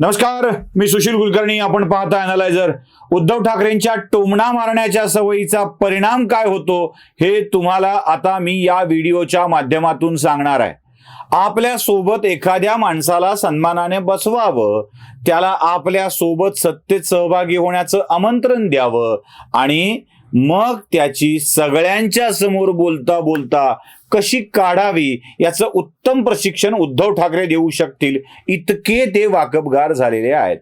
नमस्कार मी सुशील कुलकर्णी. आपण पाहता अनालायझर उद्धव ठाकरेंच्या टोमणा मारण्याच्या सवयीचा परिणाम काय होतो हे तुम्हाला आता मी या व्हिडिओच्या माध्यमातून सांगणार आहे. आपल्यासोबत एखाद्या माणसाला सन्मानाने बसवावं त्याला आपल्यासोबत सत्तेत सहभागी होण्याचं आमंत्रण द्यावं आणि मग त्याची सगळ्यांच्या समोर बोलता बोलता कशी काढावी याचं उत्तम प्रशिक्षण उद्धव ठाकरे देऊ शकतील इतके ते वाकबगार झालेले आहेत.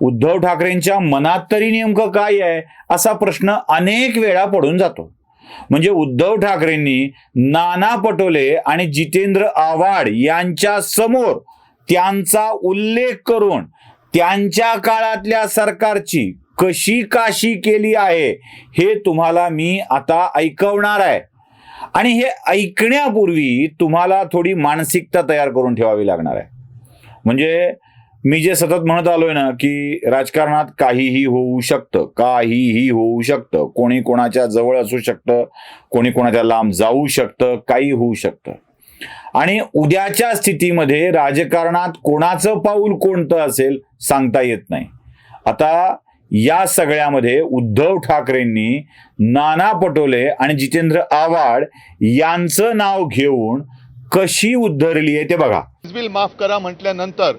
उद्धव ठाकरेंच्या मनात तरी नेमकं काय आहे असा प्रश्न अनेक वेळा पडून जातो. म्हणजे उद्धव ठाकरेंनी नाना पटोले आणि जितेंद्र आव्हाड यांच्या समोर त्यांचा उल्लेख करून त्यांच्या काळातल्या सरकारची कशी काशी केली आहे हे तुम्हाला मी आता ऐकवणार आहे. आणि हे ऐकण्यापूर्वी तुम्हाला थोडी मानसिकता तयार करून ठेवावी लागणार आहे. म्हणजे मी जे सतत म्हणत आलोय ना की राजकारणात काहीही होऊ शकतं काहीही होऊ शकतं. कोणी कोणाच्या जवळ असू शकतं कोणी कोणाच्या लांब जाऊ शकतं काही होऊ शकतं. आणि उद्याच्या स्थितीमध्ये राजकारणात कोणाचं पाऊल कोणतं असेल सांगता येत नाही. आता या सगळ्यामध्ये उद्धव ठाकरेंनी नाना पटोले आणि जितेंद्र आव्हाड यांचं नाव घेऊन कशी उद्धरली आहे ते बघा. बिल माफ करा म्हटल्यानंतर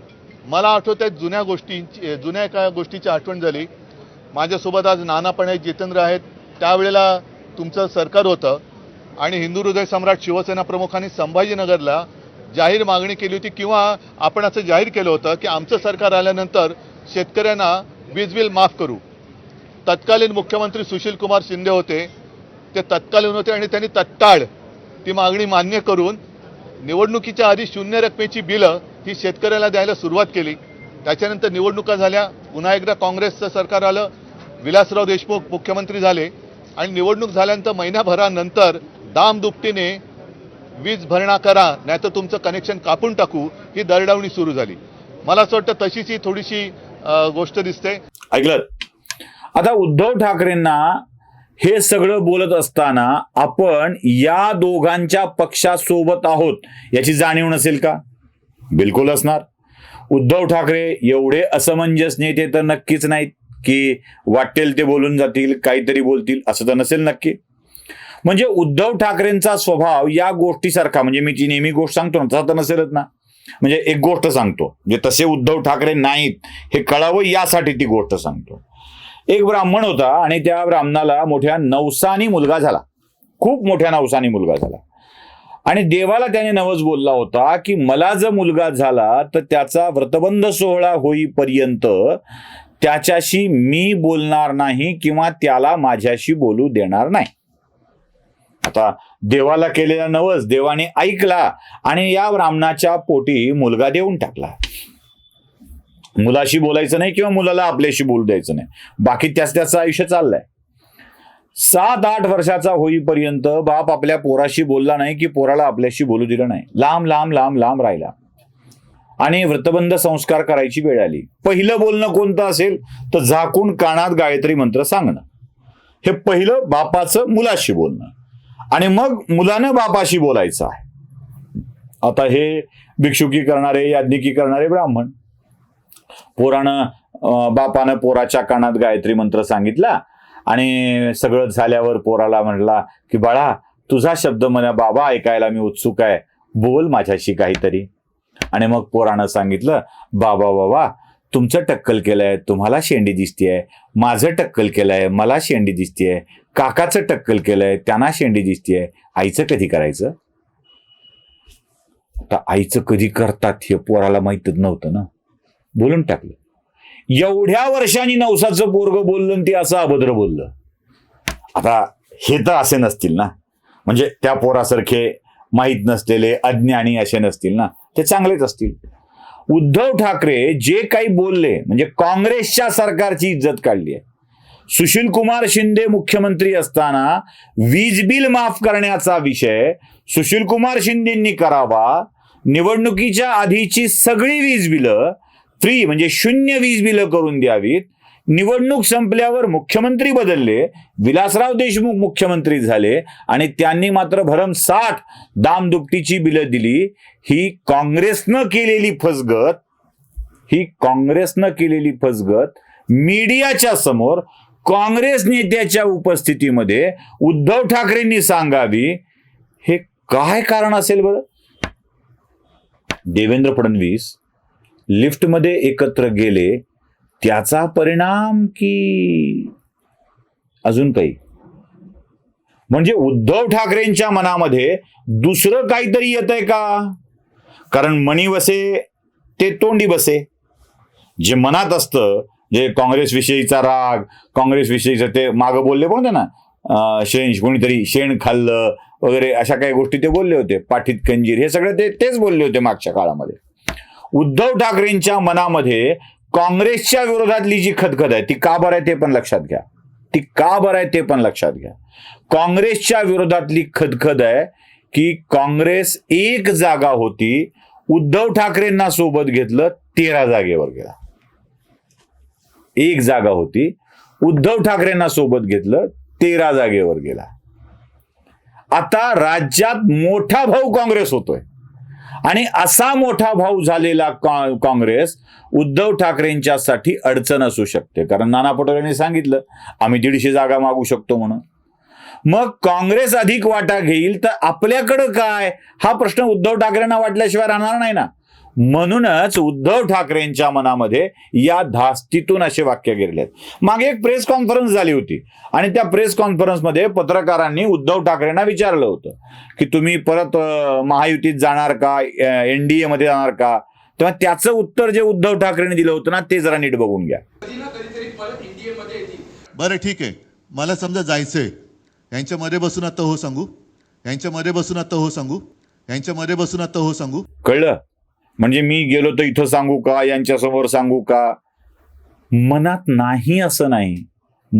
मला आठवत आहे जुन्या गोष्टींची जुन्या एका गोष्टीची आठवण झाली. माझ्यासोबत आज नाना पण आहेत जितेंद्र आहेत. त्यावेळेला तुमचं सरकार होतं आणि हिंदू हृदय सम्राट शिवसेना प्रमुखांनी संभाजीनगरला जाहीर मागणी केली होती किंवा आपण असं जाहीर केलं होतं की आमचं सरकार आल्यानंतर शेतकऱ्यांना वीज बिल माफ करू. तत्कालीन मुख्यमंत्री सुशील कुमार शिंदे होते. ते तत्कालीन होते आणि त्यांनी तत्काळ ती मागणी मान्य करून निवडणुकीच्या आधी शून्य रकमेची बिलं ही शेतकऱ्याला द्यायला सुरुवात केली. त्याच्यानंतर निवडणुका झाल्या. पुन्हा एकदा काँग्रेसचं सरकार आलं. विलासराव देशमुख मुख्यमंत्री झाले. आणि निवडणूक झाल्यानंतर महिन्याभरानंतर दाम दुपटीने वीज भरणा करा नाहीतर तुमचं कनेक्शन कापून टाकू ही दरडावणी सुरू झाली. मला असं वाटतं तशीच ही थोडीशी गोष्ट दिसते. ऐकलं? आता उद्धव ठाकरेंना हे सगळं बोलत असताना आपण या दोघांच्या पक्षासोबत आहोत याची जाणीव नसेल का? बिलकुल असणार. उद्धव ठाकरे एवढे असमंजस नेते तर नक्कीच नाहीत की वाटेल ते बोलून जातील काहीतरी बोलतील असं तर नसेल नक्की. म्हणजे उद्धव ठाकरेंचा स्वभाव या गोष्टीसारखा म्हणजे मी जी नेहमी गोष्ट सांगतो ना तसा तर नसेलच ना. म्हणजे एक गोष्ट सांगतो म्हणजे तसे उद्धव ठाकरे नाहीत हे कळावं यासाठी ती गोष्ट सांगतो. एक ब्राह्मण होता आणि त्या ब्राह्मणाला मोठ्या नवसानी मुलगा झाला. खूप मोठ्या नवसानी मुलगा झाला. आणि देवाला त्याने नवस बोलला होता की मला जर मुलगा झाला तर त्याचा व्रतबंध सोहळा होईपर्यंत त्याच्याशी मी बोलणार नाही किंवा त्याला माझ्याशी बोलू देणार नाही. आता देवाला केलेला नवस देवाने ऐकला आणि या ब्राह्मणाच्या पोटी मुलगा देऊन टाकला. मुलाशी बोलायचं नाही किंवा मुलाला आपल्याशी बोलू द्यायचं नाही. बाकी त्याच त्याचं आयुष्य चाललंय. सात आठ वर्षाचा होईपर्यंत बाप आपल्या पोराशी बोलला नाही की पोराला आपल्याशी बोलू दिलं नाही. लांब लांब लांब लांब राहिला. आणि व्रतबंध संस्कार करायची वेळ आली. पहिलं बोलणं कोणतं असेल? तर झाकून कानात गायत्री मंत्र सांगणं. हे पहिलं बापाचं मुलाशी बोलणं. आणि मग मुलानं बापाशी बोलायचं आहे. आता हे भिक्षुकी करणारे याज्ञिकी करणारे ब्राह्मण. पोरानं बापानं पोराच्या कानात गायत्री मंत्र सांगितला आणि सगळं झाल्यावर पोराला म्हटला की बाळा तुझा शब्द मला बाबा ऐकायला मी उत्सुक आहे. बोल माझ्याशी काहीतरी. आणि मग पोरानं सांगितलं बाबा बाबा तुमचं टक्कल केलंय तुम्हाला शेंडी दिसतीये. माझं टक्कल केलंय मला शेंडी दिसतीये. काकाचं टक्कल केलंय त्यांना शेंडी दिसतीये आईचं कधी करायचं? आता आईचं कधी करतात हे पोराला माहीतच नव्हतं ना. बोलून टाकलं. एवढ्या वर्षांनी नवसाचं पोरग बोललं आणि ते असं अभद्र बोललं. आता हे तर असे नसतील ना. म्हणजे त्या पोरासारखे माहीत नसलेले अज्ञानी असे नसतील ना. ते चांगलेच असतील. उद्धव ठाकरे जे काही बोलले म्हणजे काँग्रेसच्या सरकारची इज्जत काढली आहे. सुशील कुमार शिंदे मुख्यमंत्री असताना वीज बिल माफ करण्याचा विषय सुशील कुमार शिंदेंनी करावा. निवडणुकीच्या आधीची सगळी वीज बिलं फ्री म्हणजे शून्य वीज बिलं करून द्यावीत. निवडणूक संपल्यावर मुख्यमंत्री बदलले विलासराव देशमुख मुख्यमंत्री झाले आणि त्यांनी मात्र भरमसाठ दामदुपटीची बिलं दिली. ही काँग्रेसनं केलेली फसगत ही काँग्रेसनं केलेली फसगत मीडियाच्या समोर काँग्रेस नेत्याच्या उपस्थितीमध्ये उद्धव ठाकरेंनी सांगावी हे काय कारण असेल बरं? देवेंद्र फडणवीस लिफ्टमध्ये एकत्र गेले त्याचा परिणाम की अजून काही? म्हणजे उद्धव ठाकरेंच्या मनामध्ये दुसरं काहीतरी येत आहे का? कारण मणी बसे ते तोंडी बसे. जे मनात असतं जे काँग्रेसविषयीचा राग काँग्रेसविषयीचं ते मागं बोलले पण होते ना शेण कोणीतरी शेण खाल्लं वगैरे अशा काही गोष्टी ते बोलले होते. पाठीत कंजीर हे सगळं ते तेच बोलले होते मागच्या काळामध्ये. उद्धव ठाकरेंच्या मनामध्ये काँग्रेसच्या विरोधातली जी खदखद आहे ती का बरं आहे ते पण लक्षात घ्या. ती का बरं आहे ते पण लक्षात घ्या. काँग्रेसच्या विरोधातली खदखद आहे की काँग्रेस एक जागा होती उद्धव ठाकरेंना सोबत घेतलं तेरा जागेवर गेला. एक जागा होती. उद्धव ठाकरेंना सोबत घेतलं तेरा जागेवर गेला. आता राज्यात मोठा भाऊ काँग्रेस होतोय. आणि असा मोठा भाऊ झालेला काँग्रेस उद्धव ठाकरेंच्यासाठी अडचण असू शकते. कारण नाना पटोलेंनी सांगितलं आम्ही दीडशे जागा मागू शकतो म्हणून. मग काँग्रेस अधिक वाटा घेईल तर आपल्याकडं काय? हा प्रश्न उद्धव ठाकरेंना वाटल्याशिवाय राहणार नाही ना. म्हणूनच उद्धव ठाकरेंच्या मनामध्ये या धास्तीतून असे वाक्य गेलेले आहेत मागे एक प्रेस कॉन्फरन्स झाली होती. आणि त्या प्रेस कॉन्फरन्समध्ये पत्रकारांनी उद्धव ठाकरेंना विचारलं होतं की तुम्ही परत महायुतीत जाणार का? एनडीए मध्ये जाणार का? तेव्हा त्याचं उत्तर जे उद्धव ठाकरेंनी दिलं होतं ना ते जरा नीट बघून घ्या. बरं ठीक आहे. मला समजा जायचंय. यांच्यामध्ये बसून आता हो सांगू. यांच्यामध्ये बसून आता हो सांगू. यांच्यामध्ये बसून आता हो सांगू. कळलं? म्हणजे मी गेलो तर इथं सांगू का यांच्यासमोर सांगू का? मनात नाही असं नाही.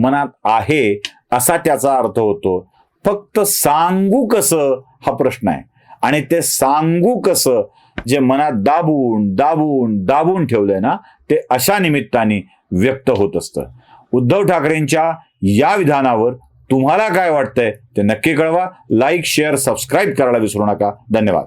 मनात आहे असा त्याचा अर्थ होतो. फक्त सांगू कसं हा प्रश्न आहे. आणि ते सांगू कसं जे मनात दाबून दाबून दाबून ठेवलंय ना ते अशा निमित्ताने व्यक्त होत असतं. उद्धव ठाकरेंच्या या विधानावर तुम्हाला काय वाटतंय ते नक्की कळवा. लाईक शेअर सबस्क्राईब करायला विसरू नका. धन्यवाद.